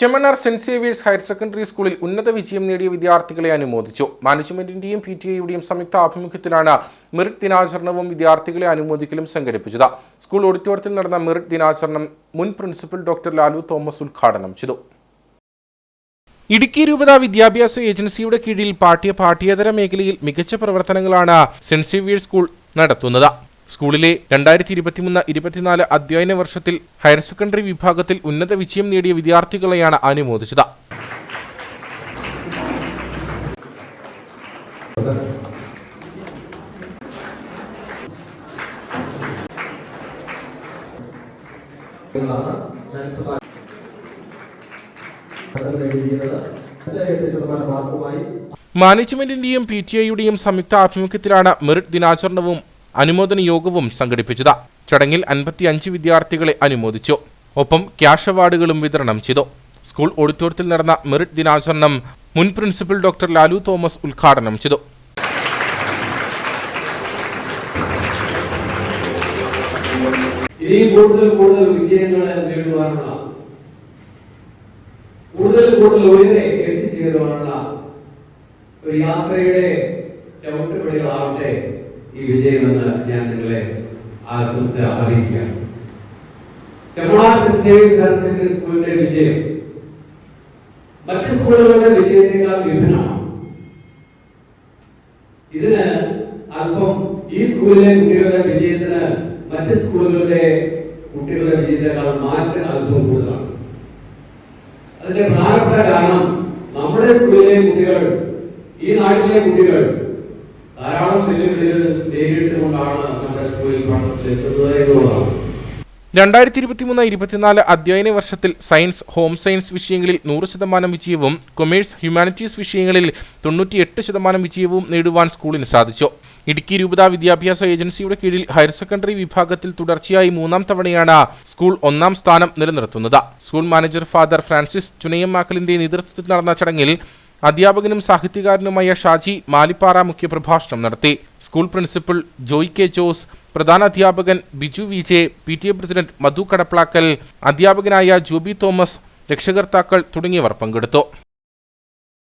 Chemmannar Saint Xavier's higher secondary സ്കൂളിൽ ഉന്നത വിജയം നേടിയ വിദ്യാർത്ഥികളെ അനുമോദിച്ചു. മാനേജ്മെന്റിന്റെയും പി ടി ഐയുടെയും സംയുക്ത ആഭിമുഖ്യത്തിലാണ് മെറിറ്റ് ദിനാചരണവും വിദ്യാർത്ഥികളെ അനുമോദിക്കലും സംഘടിപ്പിച്ചത്. സ്കൂൾ ഓഡിറ്റോറിയത്തിൽ നടന്ന മെറിറ്റ് ദിനാചരണം മുൻ പ്രിൻസിപ്പൽ ഡോക്ടർ ലാലു തോമസ് ഉദ്ഘാടനം ചെയ്തു. ഇടുക്കി രൂപത വിദ്യാഭ്യാസ ഏജൻസിയുടെ കീഴിൽ പാഠ്യ പാഠ്യേതര മേഖലയിൽ മികച്ച പ്രവർത്തനങ്ങളാണ് സെന്റ് സേവിയേഴ്സ് സ്കൂൾ നടത്തുന്നത്. സ്കൂളിലെ രണ്ടായിരത്തി ഇരുപത്തിമൂന്ന് ഇരുപത്തിനാല് അധ്യയന വർഷത്തിൽ ഹയർ സെക്കൻഡറി വിഭാഗത്തിൽ ഉന്നത വിജയം നേടിയ വിദ്യാർത്ഥികളെയാണ് അനുമോദിച്ചത്. മാനേജ്മെന്റിന്റെയും പി ടി ഐയുടെയും സംയുക്ത ആഭിമുഖ്യത്തിലാണ് മെറിറ്റ് ദിനാചരണവും അനുമോദന യോഗവും സംഘടിപ്പിച്ചത്. ചടങ്ങിൽ അൻപത്തിയഞ്ച് വിദ്യാർത്ഥികളെ അനുമോദിച്ചു. ഒപ്പം ക്യാഷ് അവാർഡുകളും വിതരണം ചെയ്തു. സ്കൂൾ ഓഡിറ്റോറിയത്തിൽ നടന്ന മെറിറ്റ് ദിനാചരണം മുൻ പ്രിൻസിപ്പൽ ഡോക്ടർ ലാലു തോമസ് ഉദ്ഘാടനം ചെയ്തു. ഇനിയും കൂടുതൽ കൂടുതൽ വിജയങ്ങൾ നേടുവാനുള്ള കൂടുതൽ കൂടുതൽ ഉയരെ എത്തിച്ചേരുവാനുള്ള ഒരു യാത്രയുടെ ചവിട്ടുപടികളാവട്ടെ. ഈ വിജയമെന്ന് ഞാൻ നിങ്ങളെ ആശംസ അറിയിക്കാം. സെന്റ് സേവിയേഴ്സ് ഹയർ സെക്കൻഡറി സ്കൂളിന്റെ വിജയം. മറ്റ് സ്കൂളുകളുടെ വിജയത്തെക്കാൾ വിഭിന്നമാണ്. ഇതിന് അല്പം ഈ സ്കൂളിലെ കുട്ടികളുടെ വിജയത്തിന് മറ്റ് സ്കൂളുകളിലെ കുട്ടികളുടെ വിജയത്തെക്കാൾ മാറ്റം അല്പം കൂടുതലാണ്. അതിന്റെ പ്രധാനപ്പെട്ട കാരണം നമ്മുടെ സ്കൂളിലെ കുട്ടികൾ ഈ നാട്ടിലെ കുട്ടികൾ ധാരാളം വെല്ലുവിളികൾ നേരിട്ടുകൊണ്ടാണ് രണ്ടായിരത്തി ഇരുപത്തിമൂന്ന് ഇരുപത്തിനാല് അധ്യയന വർഷത്തിൽ സയൻസ് ഹോം സയൻസ് വിഷയങ്ങളിൽ നൂറ് ശതമാനം വിജയവും കൊമേഴ്സ് ഹ്യൂമാനിറ്റീസ് വിഷയങ്ങളിൽ തൊണ്ണൂറ്റിയെട്ട് ശതമാനം വിജയവും നേടുവാൻ സ്കൂളിന് സാധിച്ചു. ഇടുക്കി രൂപത വിദ്യാഭ്യാസ ഏജൻസിയുടെ കീഴിൽ ഹയർ സെക്കൻഡറി വിഭാഗത്തിൽ തുടർച്ചയായി മൂന്നാം തവണയാണ് സ്കൂൾ ഒന്നാം സ്ഥാനം നിലനിർത്തുന്നത്. സ്കൂൾ മാനേജർ ഫാദർ ഫ്രാൻസിസ് ചുനയമ്മാക്കലിന്റെ നേതൃത്വത്തിൽ നടന്ന ചടങ്ങിൽ അധ്യാപകനും സാഹിത്യകാരനുമായ ഷാജി മാലിപ്പാറ മുഖ്യപ്രഭാഷണം നടത്തി. School principal Joy K Jose പ്രധാന അധ്യാപകൻ Biju V J P T A president Madhu Kadaplackal അധ്യാപകനായ ജോബി തോമസ് രക്ഷകർത്താക്കൾ തുടങ്ങിയവർ പങ്കെടുത്തു.